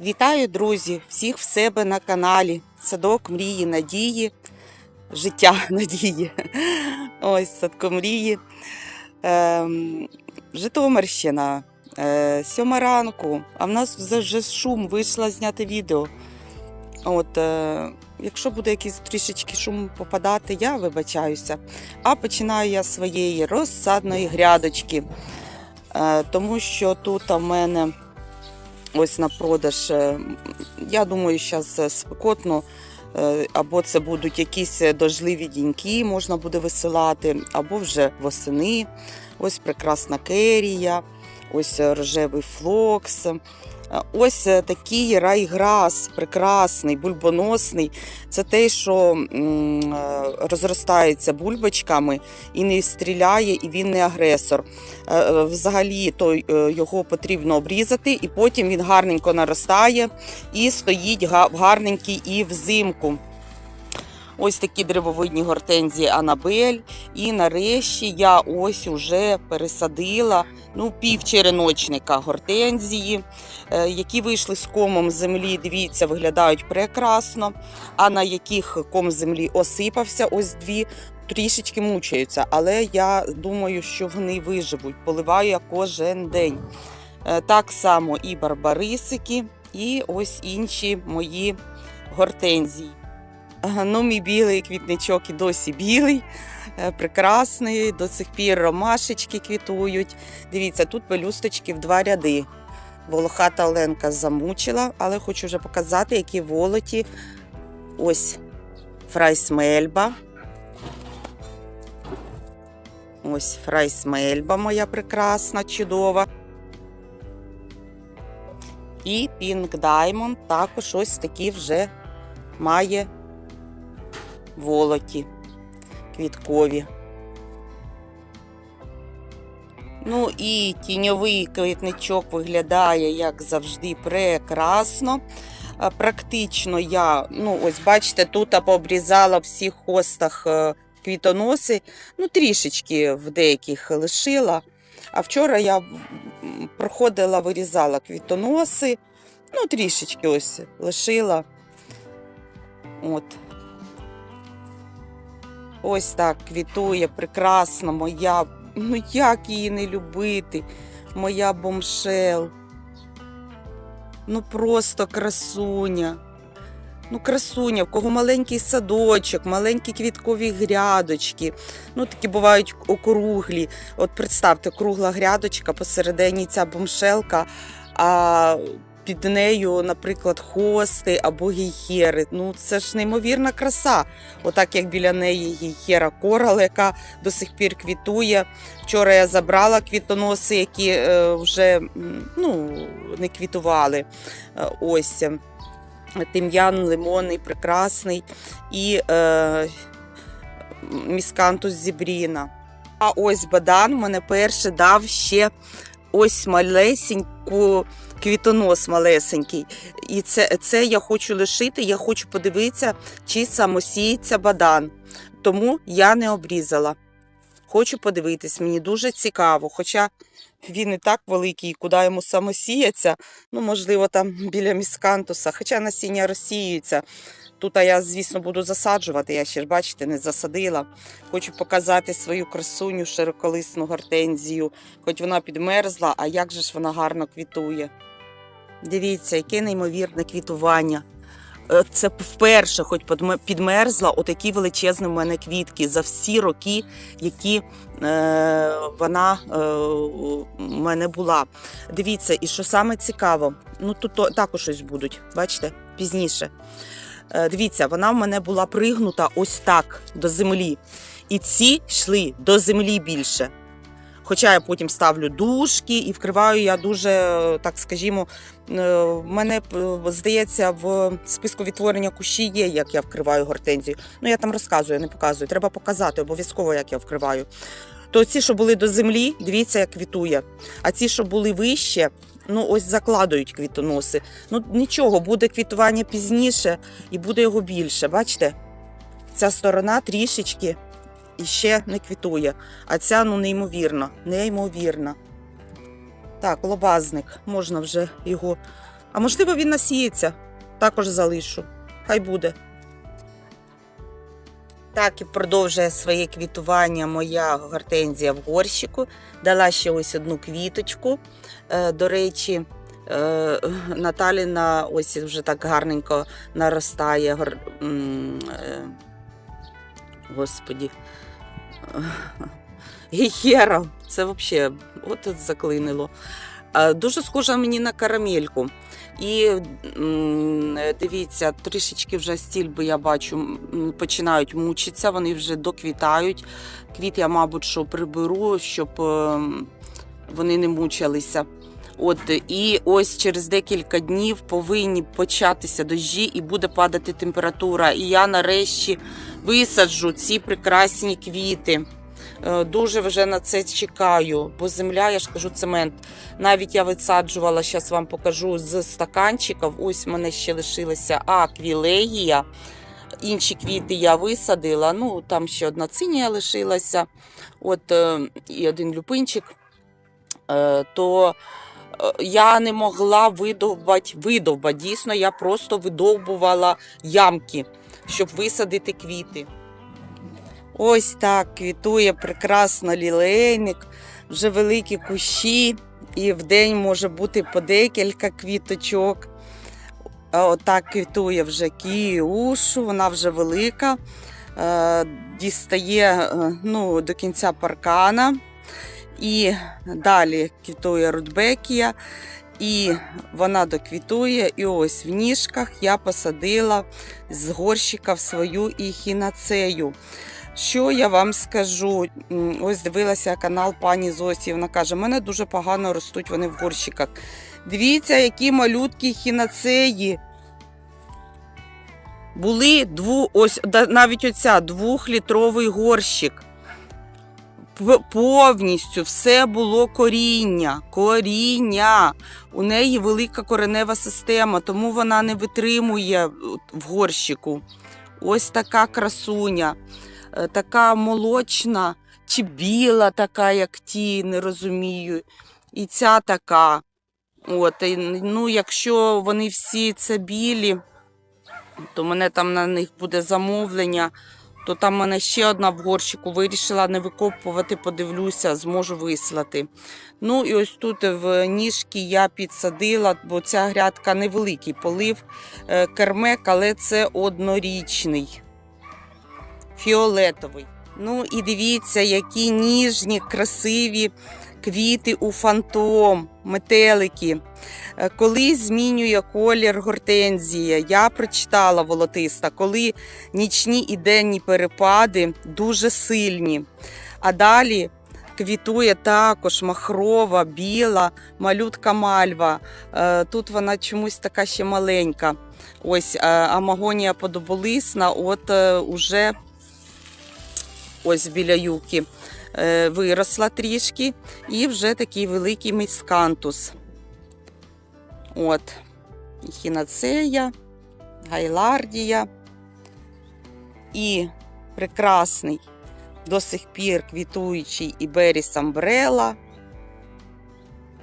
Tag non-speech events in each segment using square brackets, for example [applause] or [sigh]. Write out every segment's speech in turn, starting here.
Вітаю, друзі! Всіх в себе на каналі. Садок мрії надії, життя [laughs] надії. Ось садко мрії. Ем, Житомирщина. Е, сьома ранку, а в нас вже шум вийшла зняти відео. От, е, якщо буде якийсь трішечки шум попадати, я вибачаюся. А починаю я з своєї розсадної грядочки. Е, тому що тут у мене ось на продаж. е, Я думаю, зараз спекотно. е, Або це будуть якісь дожливі діньки, можна буде висилати, або вже восени. Ось прекрасна керія, ось рожевий флокс. Ось е, такий райграс, прекрасний, бульбоносний. Це те, що е, розростається бульбочками і не стріляє, і він не агресор. Е, Взагалі, то його потрібно обрізати, і потім він гарненько наростає і стоїть га- гарненький і взимку. Ось такі древовидні гортензії Анабель. І нарешті я ось уже пересадила ну, пів череночника гортензії, е, які вийшли з комом землі. Дивіться, виглядають прекрасно. А на яких ком землі осипався, ось дві. Трішечки мучаються, але я думаю, що вони виживуть. Поливаю я кожен день. Е, Так само і барбарисики, і ось інші мої гортензії. Ну, мій білий квітничок і досі білий, е, прекрасний, до сих пір ромашечки квітують. Дивіться, тут пелюсточки в два ряди. Волохата Оленка замучила, але хочу вже показати, які волоті. Ось фрайсмельба. Ось фрайсмельба моя прекрасна, чудова. І Pink Diamond також ось такі вже має волоті квіткові. Ну і тіньовий квітничок виглядає, як завжди, прекрасно. Практично я, ну ось бачите, тут пообрізала всіх хостах е, квітоноси, ну трішечки в деяких лишила. А вчора я проходила, вирізала квітоноси, ну трішечки ось лишила. От. Ось так квітує прекрасно моя. Ну як її не любити? Моя бомшел. Ну просто красуня. Ну, красуня, в кого маленький садочок, маленькі квіткові грядочки. Ну, такі бувають округлі. От представте, кругла грядочка, посередині ця бомшелка, а під нею, наприклад, хости або гейхери. Ну, це ж неймовірна краса. Отак як біля неї гейхера корал, яка до сих пір квітує. Вчора я забрала квітоноси, які е, вже ну, не квітували. Е, ось е, тим'ян лимонний, прекрасний і е, міскантус зібріна. А ось бадан мене перше дав ще ось малесеньку квітонос малесенький. І це, це я хочу лишити, я хочу подивитися, чи самосіється бадан. Тому я не обрізала. Хочу подивитись, мені дуже цікаво. Хоча він і так великий, куди йому самосіяться, ну, можливо, там біля міскантуса, хоча насіння розсіюється. Тут я, звісно, буду засаджувати. Я ще ж, бачите, не засадила. Хочу показати свою красуню широколисну гортензію, хоч вона підмерзла, а як же ж вона гарно квітує. Дивіться, яке неймовірне квітування. Е, Це вперше, хоч підмерзла, отакі величезні в мене квітки за всі роки, які е, вона е, у мене була. Дивіться, і що саме цікаво, ну тут також ось будуть, бачите, пізніше. Е, дивіться, вона в мене була пригнута ось так до землі. І ці йшли до землі більше. Хоча я потім ставлю дужки і вкриваю я дуже, так скажімо, е, в мене е, здається, в списку відтворення кущі є, як я вкриваю гортензію. Ну я там розказую, не показую. Треба показати обов'язково, як я вкриваю. То ці, що були до землі, дивіться, як квітує. А ці, що були вище, ну ось закладують квітоноси. Ну нічого, буде квітування пізніше і буде його більше. Бачите? Ця сторона трішечки іще не квітує. А ця ну неймовірна, неймовірна. Так, лобазник. Можна вже його А можливо, він насіється. Також залишу. Хай буде. Так і продовжує своє квітування моя гортензія в горщику. Дала ще ось одну квіточку. Е, До речі, е, Наталіна ось вже так гарненько наростає. е, Господі. [laughs] Гіхера. Це взагалі от заклинило. Дуже схожа мені на карамельку. І дивіться, трішечки вже стільби я бачу, починають мучитися, вони вже доквітають. Квіт я, мабуть, що приберу, щоб ем, вони не мучилися. От і ось через декілька днів повинні початися дощі і буде падати температура. І я нарешті висаджу ці прекрасні квіти. Е, Дуже вже на це чекаю, бо земля, я ж кажу, цемент. Навіть я висаджувала, зараз вам покажу з стаканчиків. Ось в мене ще лишилася аквілегія. Інші квіти я висадила. Ну, там ще одна цинія лишилася, от е, і один люпинчик. Е, то я не могла видовбати, видовбати. Дійсно, я просто видовбувала ямки, щоб висадити квіти. Ось так квітує прекрасно лілейник, вже великі кущі, і в день може бути по декілька квіточок. Отак квітує вже кіушу, вона вже велика, е, дістає е, ну, до кінця паркана. І далі квітує рудбекія, і вона доквітує. І ось в ніжках я посадила з горщика в свою іхінацею. Що я вам скажу? Ось дивилася канал пані Зосі. Вона каже: мене дуже погано ростуть вони в горщиках. Дивіться, які малюткі хінацеї. Були дву, ось навіть оця двохлітровий горщик. Повністю все було коріння. Коріння. У неї велика коренева система, тому вона не витримує в горщику. Ось така красуня, Е, така молочна чи біла, така, як ті, не розумію. І ця така. От, і, ну, якщо вони всі це білі, то мене там на них буде замовлення. То там в мене ще одна в горщику вирішила не викопувати, подивлюся, зможу вислати. Ну і ось тут в ніжки я підсадила, бо ця грядка невеликий полив е, кермек, але це однорічний, фіолетовий. Ну і дивіться, які ніжні, красиві квіти у фантом, метелики. Е, Коли змінює колір гортензія, я прочитала волотиста, коли нічні і денні перепади дуже сильні. А далі квітує також махрова, біла, малютка мальва. Е, Тут вона чомусь така ще маленька. Ось е, амагонія подоболисна, от уже ось біля юки виросла трішки, і вже такий великий міскантус. От, хінацея, гайлардія. І прекрасний до сих пір квітуючий Іберіс Амбрела.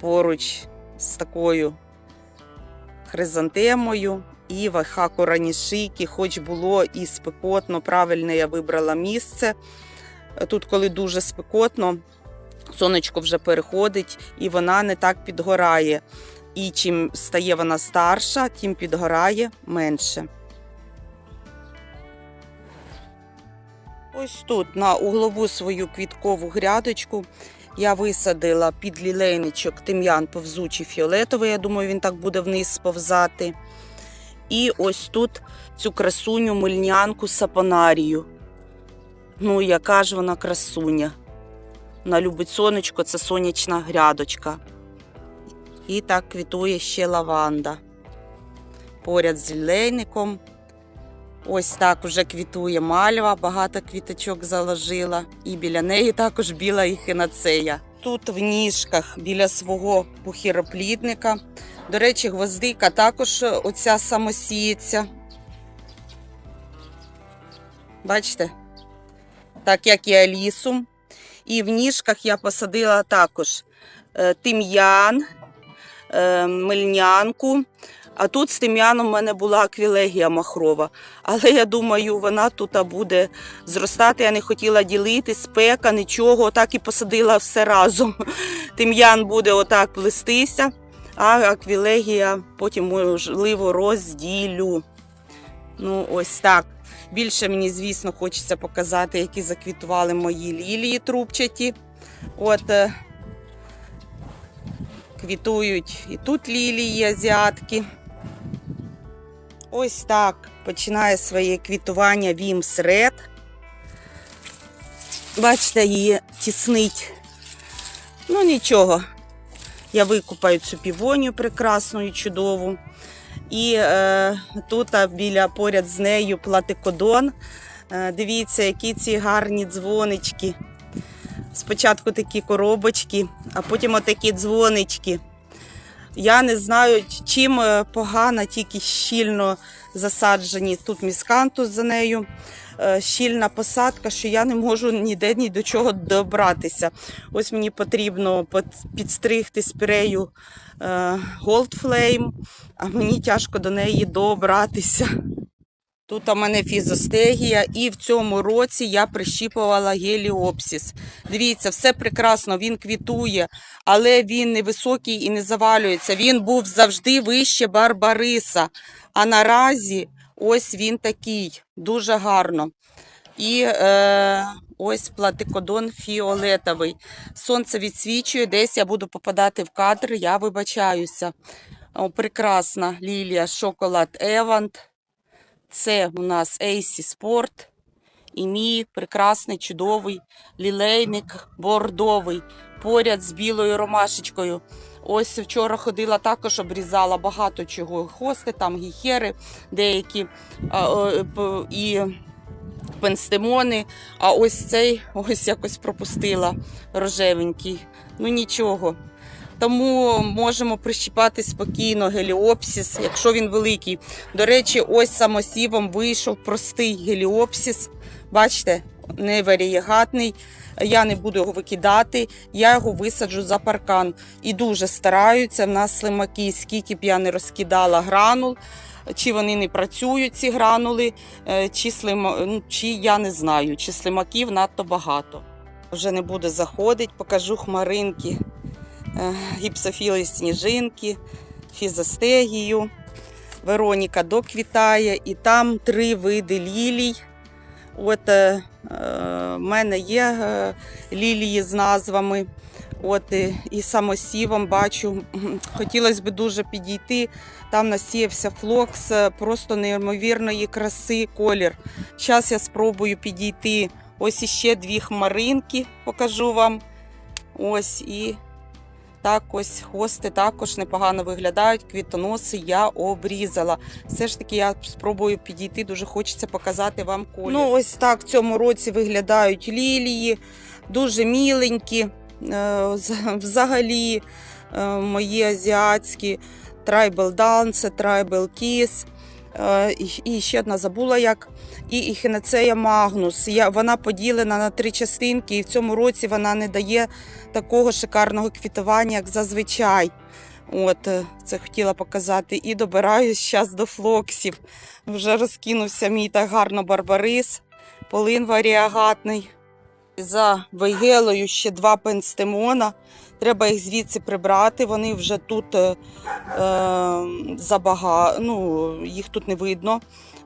Поруч з такою хризантемою. І вахаку ранішики, хоч було і спекотно, правильне я вибрала місце. Тут, коли дуже спекотно, сонечко вже переходить і вона не так підгорає. І чим стає вона старша, тим підгорає менше. Ось тут на углову свою квіткову грядочку я висадила під лілейничок тим'ян повзучий фіолетовий. Я думаю, він так буде вниз сповзати. І ось тут цю красуню мильнянку сапонарію. Ну, яка ж вона красуня. Вона любить сонечко, це сонячна грядочка. І так квітує ще лаванда. Поряд з лілейником. Ось так вже квітує мальва, багато квіточок заложила. І біля неї також біла ехінацея. Тут в ніжках біля свого пухіроплідника. До речі, гвоздика також оця самосіється. Бачите? Так як і алісум. І в ніжках я посадила також е, тим'ян, е, мильнянку, А тут з тим'яном в мене була аквілегія махрова. Але я думаю, вона тут буде зростати. Я не хотіла ділити, спека, нічого. Отак і посадила все разом. [laughs] Тим'ян буде отак плестися, а аквілегія потім, можливо, розділю. Ну, ось так. Більше мені, звісно, хочеться показати, які заквітували мої лілії трубчаті. От е, квітують і тут лілії азіатки. Ось так починає своє квітування Вімс Ред. Бачите, її тіснить. Ну нічого. Я викупаю цю півонію прекрасну і чудову. І е, тут біля поряд з нею платикодон. Е, дивіться, які ці гарні дзвонички. Спочатку такі коробочки, а потім отакі дзвонички. Я не знаю, чим е, погана, тільки щільно засаджені. Тут міскантус за нею, е, щільна посадка, що я не можу ніде ні до чого добратися. Ось мені потрібно підстригти спірею Gold Flame, а мені тяжко до неї добратися. Тут у мене фізостегія, і в цьому році я прищіпувала геліопсіс. Дивіться, все прекрасно, він квітує, але він не високий і не завалюється. Він був завжди вище Барбариса. А наразі ось він такий, дуже гарно. І е, ось платикодон фіолетовий. Сонце відсвічує, десь я буду попадати в кадр, я вибачаюся. О, прекрасна лілія Шоколад Евант. Це у нас Ейсі Спорт. І мій прекрасний, чудовий лілейник бордовий поряд з білою ромашечкою. Ось вчора ходила також, обрізала багато чого. Хости, там гіхери, деякі і пенстемони. А ось цей ось якось пропустила рожевенький. Ну нічого. Тому можемо прищіпати спокійно геліопсіс, якщо він великий. До речі, ось самосівом вийшов простий геліопсіс. Бачите, не варієгатний. Я не буду його викидати, я його висаджу за паркан. І дуже стараються. В нас слимаки, скільки б я не розкидала гранул, чи вони не працюють, ці гранули, е, чи, слима... ну, чи я не знаю, чи слимаків надто багато. Вже не буде заходити, покажу хмаринки, е, гіпсофіли сніжинки, фізостегію. Вероніка доквітає, і там три види лілій. От е, в мене є е, лілії з назвами. От і самосівом бачу. Хотілося б дуже підійти. Там насіявся флокс, е, просто неймовірної краси колір. Зараз я спробую підійти. Ось іще дві хмаринки покажу вам. Ось і так ось хвости також непогано виглядають. Квітоноси я обрізала. Все ж таки, я спробую підійти, дуже хочеться показати вам колір. Ну, ось так в цьому році виглядають лілії, дуже міленькі. Е, Взагалі, е, мої азіатські Tribal Dance, Tribal Kiss. Е, І ще одна забула як. І Ехінацея Магнус. Я, вона поділена на три частинки, і в цьому році вона не дає такого шикарного квітування, як зазвичай. От, це хотіла показати. І добираюсь зараз до флоксів. Вже розкинувся мій так гарно барбарис, полин варіагатний. За вейгелою ще два пенстемона. Треба їх звідси прибрати. Вони вже тут е, е, забага... ну, їх тут не видно.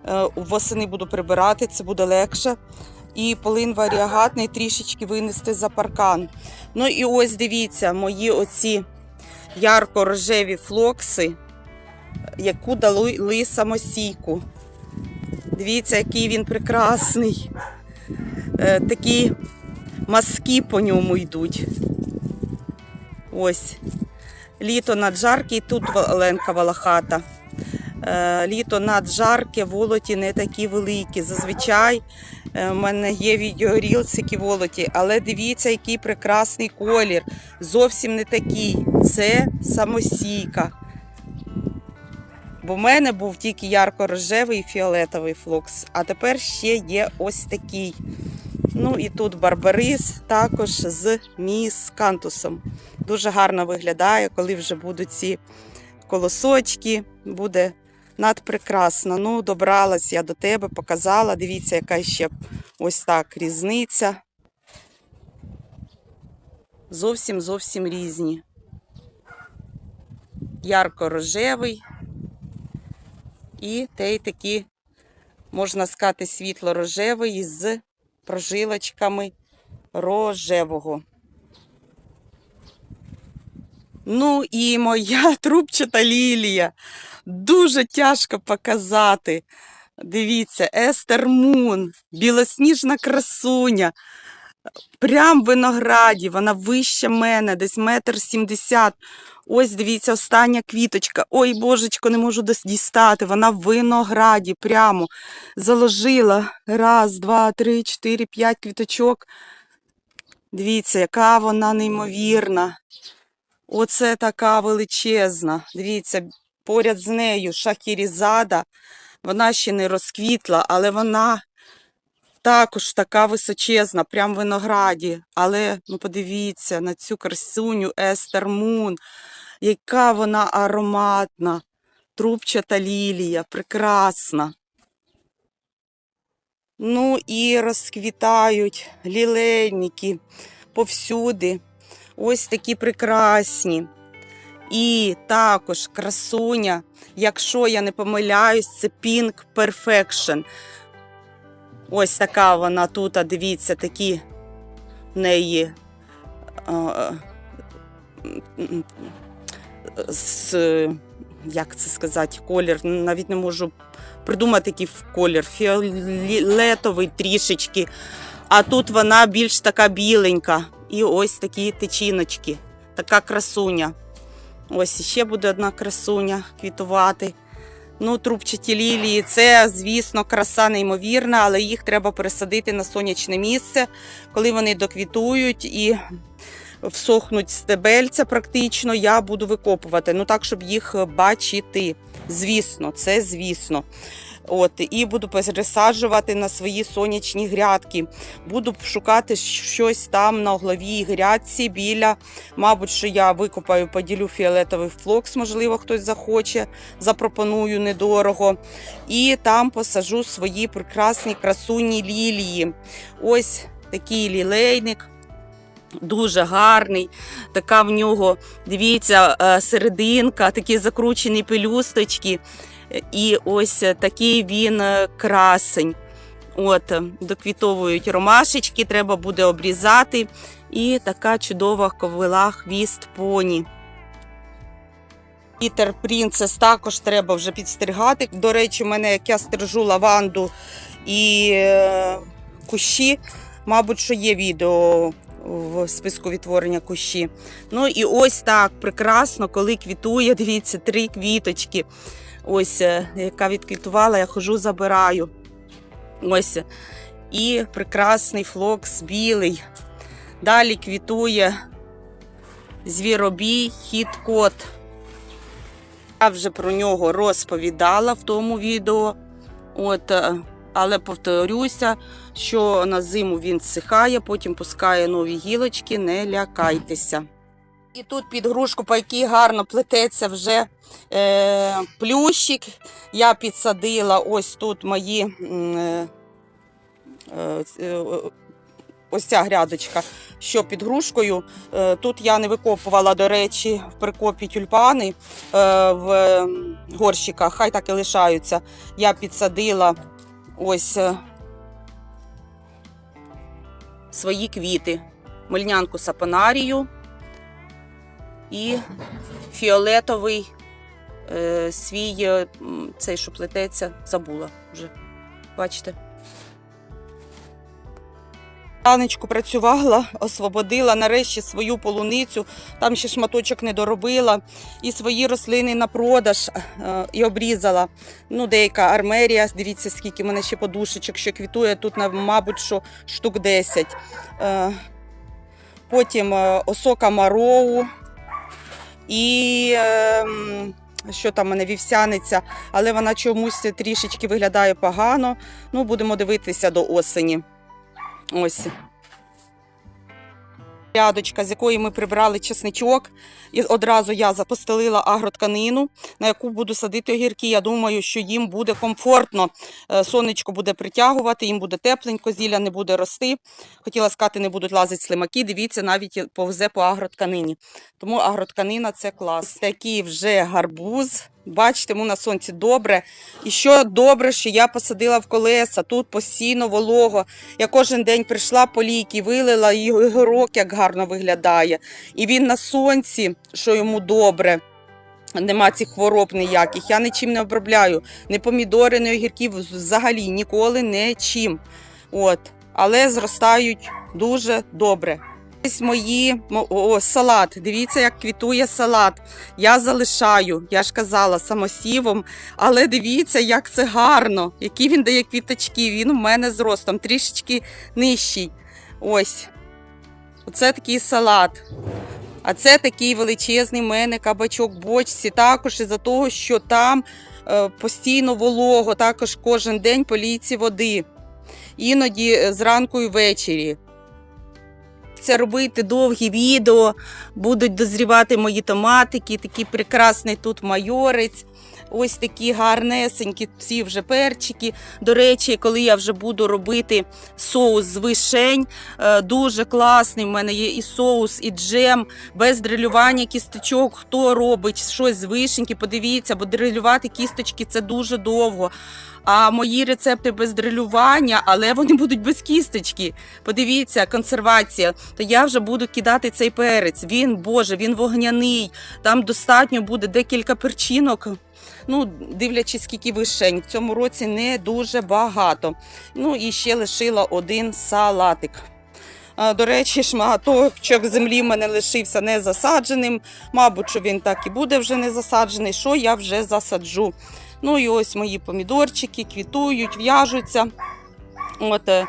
Е, восени буду прибирати, це буде легше. І полин варіагатний трішечки винести за паркан. Ну і ось дивіться, мої оці ярко-рожеві флокси, яку дали самосійку. Дивіться, який він прекрасний. Е, такі мазки по ньому йдуть. Ось. Літо наджарке, і тут Оленка Валахата. Е, Літо наджарке, волоті не такі великі. Зазвичай е, в мене є відеорілс, які волоті, але дивіться, який прекрасний колір. Зовсім не такий. Це самосійка. Бо в мене був тільки ярко-рожевий і фіолетовий флокс, а тепер ще є ось такий. Ну і тут барбарис також з міскантусом. Дуже гарно виглядає, коли вже будуть ці колосочки, буде надпрекрасно. Ну, добралась я до тебе, показала. Дивіться, яка ще ось так різниця. Зовсім зовсім різні. Ярко-рожевий і той такий, можна сказати, світло-рожевий з прожилочками рожевого. Ну і моя [laughs] трубчата лілія. Дуже тяжко показати. Дивіться, Естер Мун, білосніжна красуня. Прям в винограді, вона вища мене, десь метр сімдесят. Ось дивіться, остання квіточка. Ой, божечко, не можу дістати. Вона в винограді прямо заложила. Раз, два, три, чотири, п'ять квіточок. Дивіться, яка вона неймовірна. Оце така величезна. Дивіться, поряд з нею шахірізада. Вона ще не розквітла, але вона також така височезна, прям винограді. Але ну подивіться на цю красуню Естер Мун, яка вона ароматна, трубчата лілія, прекрасна. Ну і розквітають лілейники повсюди. Ось такі прекрасні. І також красуня, якщо я не помиляюсь, це Pink Perfection. Ось така вона тут, а дивіться, такі в неї м, з, як це сказати, колір. Навіть не можу придумати який колір. Фіолетовий трішечки. А тут вона більш така біленька. І ось такі течіночки. Така красуня. Ось ще буде одна красуня квітувати. Ну, трубчаті лілії це, звісно, краса неймовірна, але їх треба пересадити на сонячне місце, коли вони доквітують і всохнуть стебельця практично, я буду викопувати. Ну так, щоб їх бачити. Звісно, це звісно. От, і буду пересаджувати на свої сонячні грядки. Буду шукати щось там на угловій грядці біля. Мабуть, що я викопаю, поділю фіолетовий флокс, можливо, хтось захоче, запропоную недорого. І там посажу свої прекрасні красуні лілії. Ось такий лілейник. Дуже гарний, така в нього, дивіться, е, серединка, такі закручені пелюсточки. І ось такий він е, красень. От, доквітовують ромашечки, треба буде обрізати. І така чудова ковила хвіст поні. Пітер Принцес також треба вже підстригати. До речі, в мене як я стрижу лаванду і е, кущі, мабуть, що є відео в списку відтворення кущі. Ну і ось так прекрасно, коли квітує, [laughs] дивіться, три квіточки. Ось, е, яка відквітувала, я хожу, забираю. Ось. І прекрасний флокс білий. Далі квітує звіробій хіт-кот. Я вже про нього розповідала в тому відео. От, е, але повторюся, що на зиму він сихає, потім пускає нові гілочки, не лякайтеся. І тут під грушку, по якій гарно плететься вже е, плющик. Я підсадила ось тут мої е, е, е, ось ця грядочка, що під грушкою. Е, тут я не викопувала, до речі, в прикопі тюльпани в горщиках, хай так і лишаються. Я підсадила ось е, свої квіти, мильнянку сапонарію і фіолетовий е, свій е, цей, що плететься, забула вже. Бачите? Раночку працювала, освободила нарешті свою полуницю, там ще шматочок не доробила, і свої рослини на продаж е, і обрізала. Ну, деяка армерія, дивіться, скільки мене ще подушечок, що квітує тут, мабуть, що штук 10. Е, потім е, осока мароу і е, що там мене вівсяниця, але вона чомусь трішечки виглядає погано. Ну, будемо дивитися до осені. Ось. Рядочка, з якої ми прибрали чесничок, і одразу я запостелила агротканину, на яку буду садити огірки. Я думаю, що їм буде комфортно. Е, Сонечко буде притягувати, їм буде тепленько, зілля не буде рости. Хотіла сказати, не будуть лазити слимаки. Дивіться, навіть повзе по агротканині. Тому агротканина це клас. Такий вже гарбуз. Бачите, йому на сонці добре. І що добре, що я посадила в колеса. Тут постійно волого. Я кожен день прийшла по ліки, вилила і горок як гарно виглядає. І він на сонці, що йому добре. Нема цих хвороб ніяких. Я нічим не обробляю. Ні помідори, ні огірків взагалі ніколи не чим. От. Але зростають дуже добре. Ось мої мо- о, салат. Дивіться, як квітує салат. Я залишаю, я ж казала, самосівом. Але дивіться, як це гарно. Які він дає квіточки. Він у мене з ростом трішечки нижчий. Ось. Оце такий салат. А це такий величезний мене кабачок в бочці. Також із-за того, що там е, постійно волого, також кожен день по лійці води. Іноді е, зранку і ввечері. Це робити довгі відео, будуть дозрівати мої томатики, такий прекрасний тут майорець. Ось такі гарнесенькі ці вже перчики. До речі, коли я вже буду робити соус з вишень, е, дуже класний. У мене є і соус, і джем, без дрилювання кісточок. Хто робить щось з вишеньки, подивіться, бо дрилювати кісточки це дуже довго. А мої рецепти без дрилювання, але вони будуть без кісточки. Подивіться, консервація. То я вже буду кидати цей перець. Він, Боже, він вогняний. Там достатньо буде декілька перчинок. Ну, дивлячись, скільки вишень. В цьому році не дуже багато. Ну і ще лишила один салатик. До речі, шматочок землі в мене лишився не засадженим. Мабуть, що він так і буде вже не засаджений, що я вже засаджу. Ну і ось мої помідорчики квітують, в'яжуться. От, е,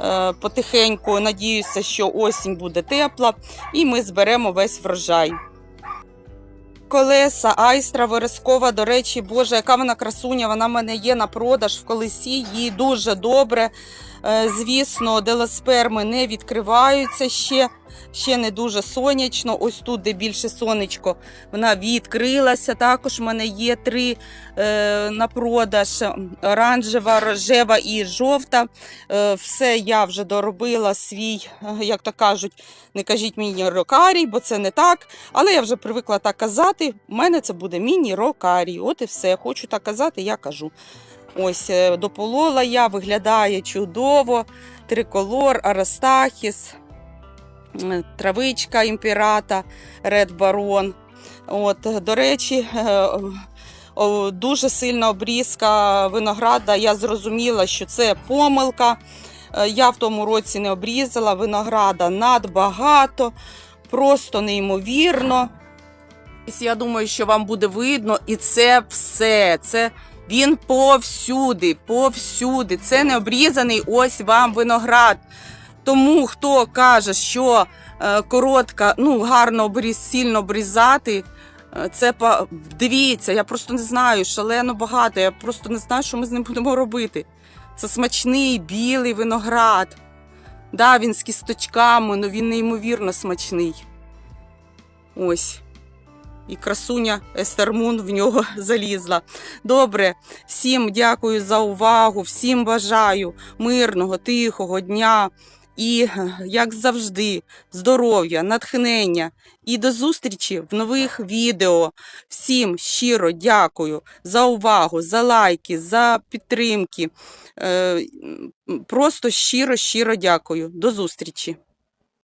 е, потихеньку надіюся, що осінь буде тепла, і ми зберемо весь врожай. Колеса, айстра верескова, до речі, Боже, яка вона красуня, вона в мене є на продаж в колесі, їй дуже добре. Е, Звісно, делосперми не відкриваються ще, ще не дуже сонячно. Ось тут, де більше сонечко, вона відкрилася. Також в мене є три е, на продаж: оранжева, рожева і жовта. Е, все я вже доробила свій, як то кажуть, не кажіть мені рокарій, бо це не так. Але я вже привикла так казати. У мене це буде міні-рокарій. От і все. Хочу так казати, я кажу. Ось е, дополола я, виглядає чудово. Триколор, Арастахіс, травичка імпірата, Ред Барон. От, до речі, е, дуже сильна обрізка винограда. Я зрозуміла, що це помилка. Е, Я в тому році не обрізала винограда надбагато, просто неймовірно. Я думаю, що вам буде видно, і це все. Це він повсюди, повсюди. Це не обрізаний ось вам виноград. Тому хто каже, що е, коротка, ну гарно обріз, сильно обрізати. е, Це дивіться, я просто не знаю, шалено багато. Я просто не знаю, що ми з ним будемо робити. Це смачний білий виноград. Да, він з кісточками, але він неймовірно смачний. Ось. І красуня Естермун в нього [laughs] залізла. Добре, всім дякую за увагу, всім бажаю мирного, тихого дня і, як завжди, здоров'я, натхнення. І до зустрічі в нових відео. Всім щиро дякую за увагу, за лайки, за підтримки. Е, Просто щиро, щиро дякую. До зустрічі!